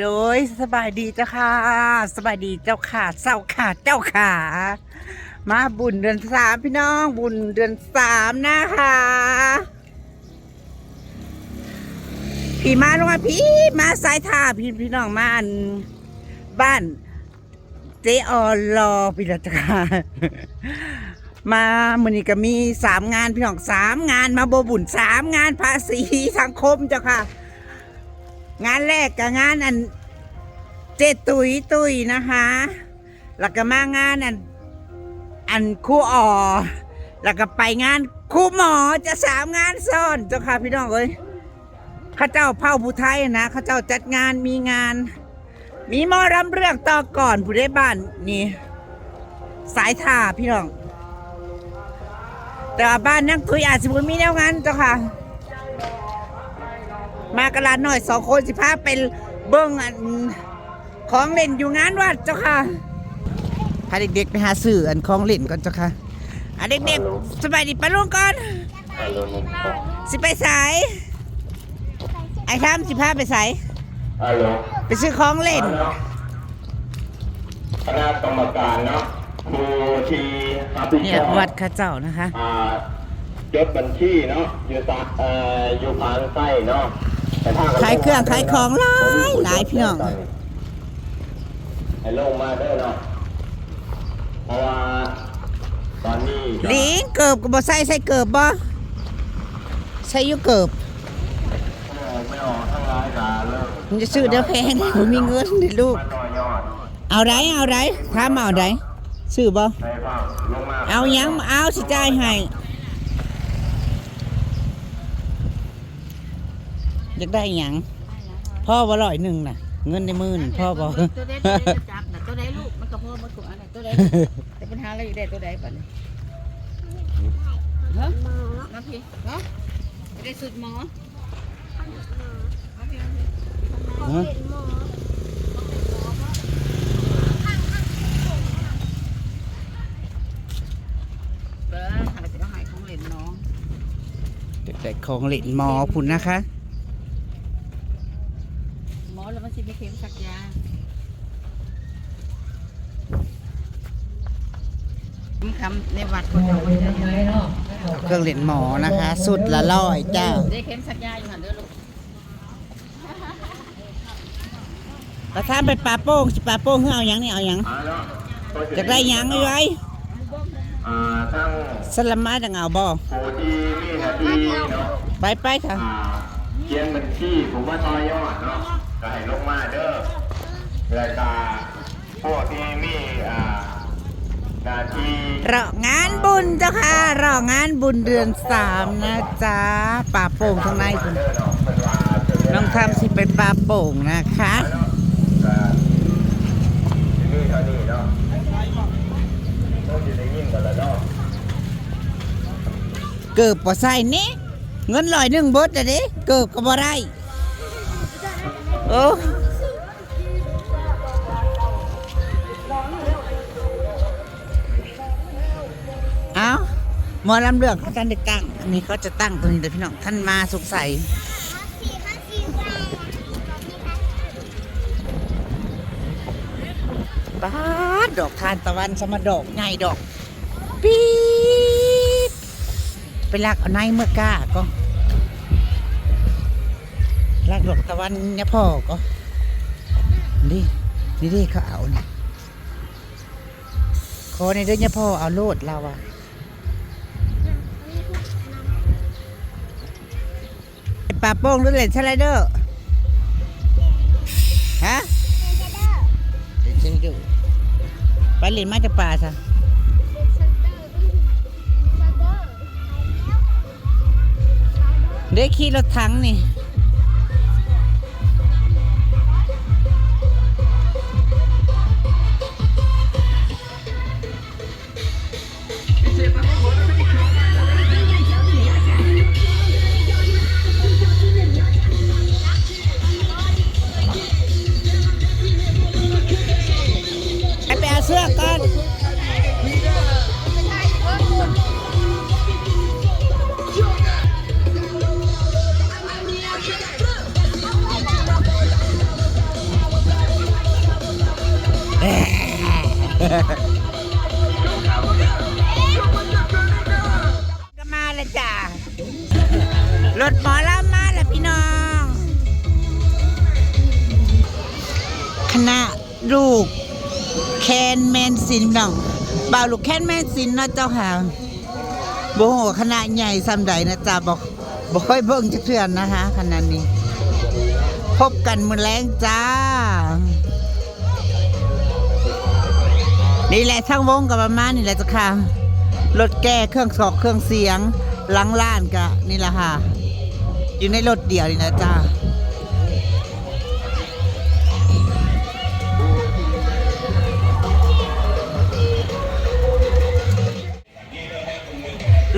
โดยสบายดีเจ้าค่ะ สบายดีเจ้าค่ะเจ้าค่ะเจ้าค่ะ มาบุญเดือนสามพี่น้อง บุญเดือนสามนะคะพี่มาลงมาพี่มาสายท่าพี่พี่น้องมานบ้านเจออรอพี่ละจ้ามามือนี้ก็มีสามงานพี่น้องสามงานมาโบบุญสามงานภาษีสังคมเจ้าค่ะ งานแรกกับงานอันเจตุยตุยนะคะแล้วก็มางานอันอันคู่อ่อแล้วก็ไปงานคู่หมอจะสามงานซ้อนเจ้าค่ะพี่น้องเอ้ยข้าเจ้าเผ่าผู้ไทยนะข้าเจ้าจัดงานมีงาน มีมอรำเรื่องต่อก่อนผู้ได้บ้านนี่ สายท่าพี่น้อง แต่ว่าบ้านนั่งตุยอาจสิบุมีแนวงานเจ้าค่ะ มากระลานหน่อยสองคนสิพาเป็นเบิ้งอันของเล่นอยู่งานวัดเจ้าค่ะพาเด็กๆไปหาซื้ออันของเล่นก่อนเจ้าค่ะอะเด็กๆสบายดีปะลุงก่อนสิไปสายไอ้ทามสิพาไปสายฮัลโหลไปซื้อของเล่นคณะกรรมการเนาะครูทีรับผิดเนี่ชยอบวัดเข้าเจ้านะคะอ่ายศบัญชีเนาะอยู่ตาเอ่ออยู่พานไส้เนาะแต่ถ้ ขายเครื่องขายของหลายหลายพี่น้องให้ลงมาเด้อเนาะเพราะว่าตอนนี้ก็ลิงเกิบกับบ่ใส่ใส่เกิบบ่ใส่อยู่เกิบเออไม่ออกทั้งร้ายกาเลิกมันจะซื้อเดี๋ยวแพงผมมีเงินเดี๋ยวลูกมาต่อยอดเอาไรเอาไรถามเอาไรซื้อบ่ในฝั่งลงมา เอายังเอาสิจ่ายให้ อยากได้หยังพ่อบ่ร้อยหนึ่งน่ะ เงินในมือน่ะพ่อบอกตัวใดตัวใดจะจับน่ะตัวใดลูกมันก็พอมันกอันน่ะตัวใดแต่ปัญหาอะไรอยู่ได้ตัวใดบัดนี้ฮะน้ำพี่ฮะได้สุดหมอฮะเด้อหาจะหายของเล่นน้องอยากได้ของเล่นหมอพุ่นนะคะ หมอแล้วมันสิมีเข็มสักยา คำในวัดคนเดียวได้เครื่องเล่นหมอนะคะ สุดละร้อยเจ้าเข็มสักยาอยู่หันเด้อลูกแล้วถ้าไปปลาโป้งสิปลาโป้งเฮือเอาหยังนี่เอาหยังอ่าเนาะก็จะอยากได้หยังไอ้ไว้อ่าทั้งสลัมมาจังเอาบ่ครูที่มีหน้าที่เนาะไปไปค่ะอ่าเขียนบัญชีผมว่าต่อยอดเนาะก็ให้ลงมาเด้อรายการพวกที่มีอ่าหน้าที่ รองานบุญเจ้าค่ะรองานบุญเดือนสามนะจ๊ะป่าโป่งข้างในคุณน้องทำสิเป็นป่าโป่งนะคะเก็ที่นี่เท่านี้เนาะต้องอยู่ในยิ่งกันแล้วเนาะเกิบบ่ใส่นี่เงินลอยหนึ่งบิดอะเด้เกิบก็บ่ได้โอ้ หมอลำเรื่องเขาท่านได้ตั้ง อันนี้เขาจะตั้งตรงนี้แต่พี่น้องท่านมาสงสัยป้าดอกทานตะวันสมดอกไงดอกปี๊ดไปลักเอาในเมื่อกล้าก็ลักดอกตะวันเนี่ยพ่อก็นี่นี่ดิเขาเอาเนี่ยขอในเด้อเนี่ยพ่อเอาโลดเราอะ ปลาโป้งหรือเล่นสไลเดอร์ฮะเล่นสไลเดอร์ไปเล่นมาจะป่าซะเด็กขี่รถถังนี่ ก่อนก็มาละจ้ะรถหมอลำมาละพี่น้อง คณะลูก แคนแมนซินน้องบ่าวลูกแคนแมนซินนะเจ้าค่ะโบโหคณะใหญ่ซ้ำใดนะจ๊ะบอกบอกค่อยเบิ่งจักเทื่อนนะคะคณะนี้ พบกันมือแรงจ้านี่แหละทั้งวงกับประมาณนี่แหละจ้ะค่ะรถแก้เครื่องสอกเครื่องเสียงหลังล้านกะนี่แหละค่ะ อยู่ในรถเดียวนี่นะจ้า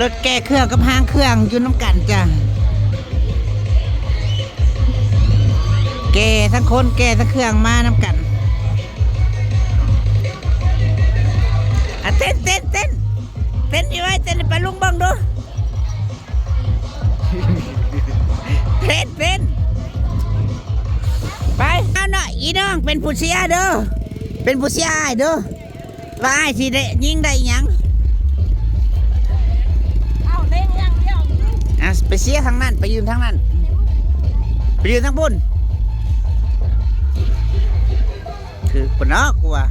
รถแก้เครื่องกับห้างเครื่องอยู่น้ำกันจ้ะแก่ทั้งคนแก่ทั้งเครื่องมาน้ำกันอะเต้นเต้นเต้นเต้นอยู่ไว้เต้นไปลุงเบังดูเต้นเต้นไปเอาหน่อยอีน้องเป็นผู้เชียร์เด้อเป็นผู้เชียร์อ้ายเด้อว่าอ้ายสิได้ยิงได้หยัง อะไปเชียทางนั้น ไปยืนทางนั้น ไปยืนทางบนคือปนอกว่า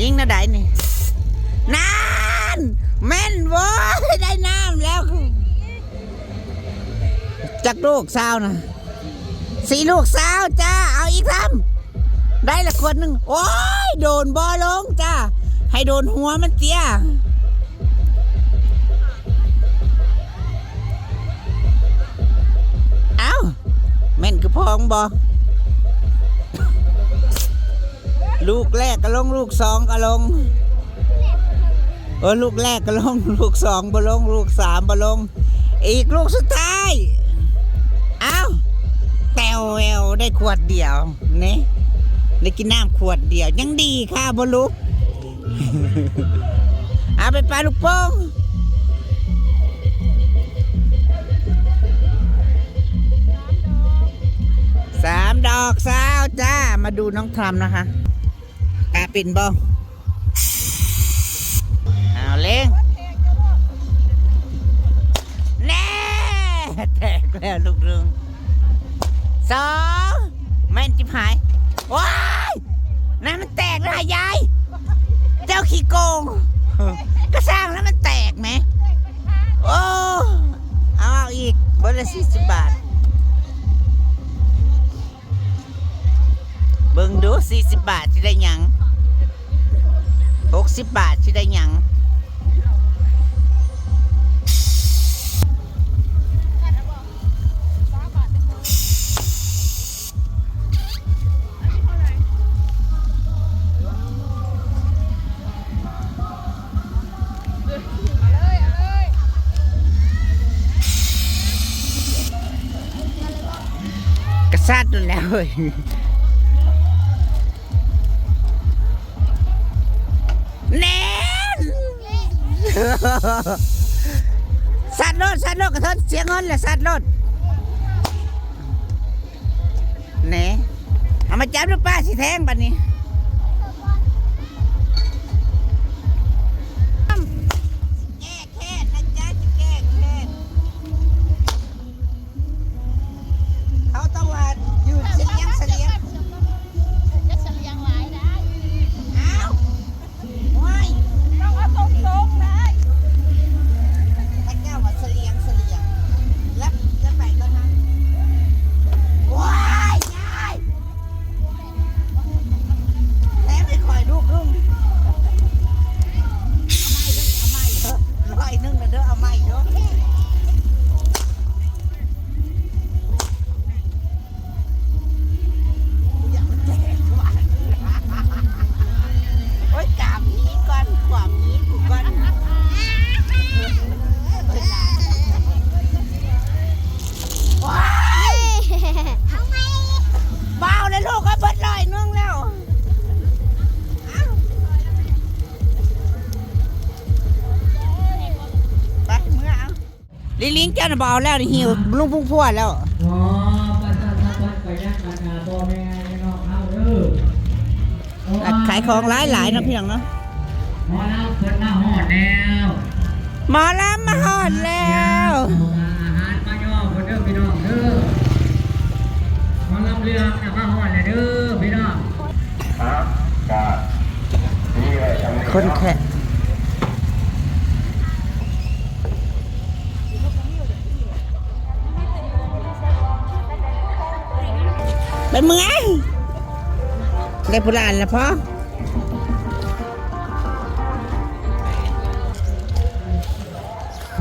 ยิงนะได้นี่นานแม่นเว้ยได้น้ำแล้วจากลูกสาวนะสี่ลูกสาวจ้า เอาอีกทำได้ละคนหนึ่งโอ้ย โดนบอลงจ้า ให้โดนหัวมันเตี้ย แม่นคือพองบอลูกแรกก็ลง ลูกสองก็ลงเออลูกแรกก็ลง ลูกสองบ่ลง ลูกสามบ่ลง อีกลูกสุดท้ายเอ้าแตวแววได้ขวดเดียวนี่ได้กินน้ำขวดเดียว ยังดีค่ะบ่ลูกเอาไปปลาลูกโป่ง สามดอกสาวจ้า มาดูน้องทำนะคะกาปิ่นบอเอาเล่งแน่แตกแล้วลูกเรืองสองแม่นจิบหาย ว้ายนั่นมันแตกแล้วยาย เจ้าขี้โกง ก็สร้างแล้วมันแตกไหม โอ้ เอาอีกบนละสี่สิบบาท เบิ่งดูสี่สิบบาทที่ได้หยังหกสิบบาทที่ได้หยังกระซาดดูแล้วเว้ย สัตว์รถสัตว์รถกระทนเสียงเงินแหละสัตว์รถแหน่เอามาจับดูป้าสิแทงบัดนี้ ลิลิงเจ้าน่ะเบาแล้วนี่หิวลุงพุ่งพวดแล้วอ๋อประชาชนไปยักราคาพ่อแม่ไม่นอกเอาเด้อขายของหลายหลายๆเนาะพี่น้องเนาะหมอลำเพิ่นมาหอดแล้วหมอลำมาหอดแล้วเอาอาหารมาย่อคนเด้อพี่น้องเด้อหมอลำเรืองน่ะมาหอดแล้วเด้อพี่น้องครับก็นี่เลยจำเลยคนแค่ ไปเมืองได้ผู้หลานแล้วพ่อ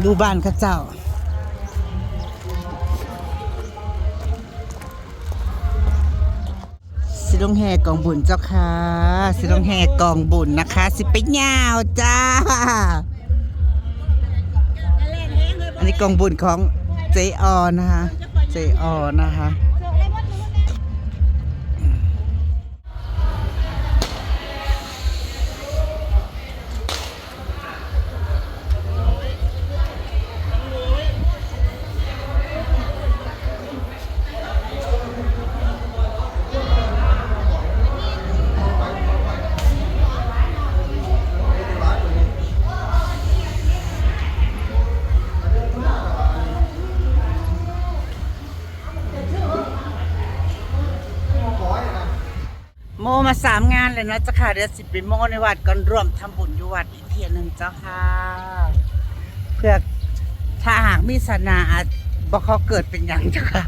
ดูบ้านข้าเจ้า สิลงแห่กองบุญเจ้าค่ะ สิลงแห่กองบุญนะคะ สิไปยาวจ้า อันนี้กองบุญของเจออนะคะ เจออนะคะ มมาสามงานเลยนะเจ้าค่ะเดี๋ยวสิบปีโมในวัดก่อนร่วมทำบุญอยู่วัดอีกเทียหนึ่งเจ้าค่ะเพื่อถ้าหากมีศาสนาบอกเขาเกิดเป็นอย่างเจ้าค่ะ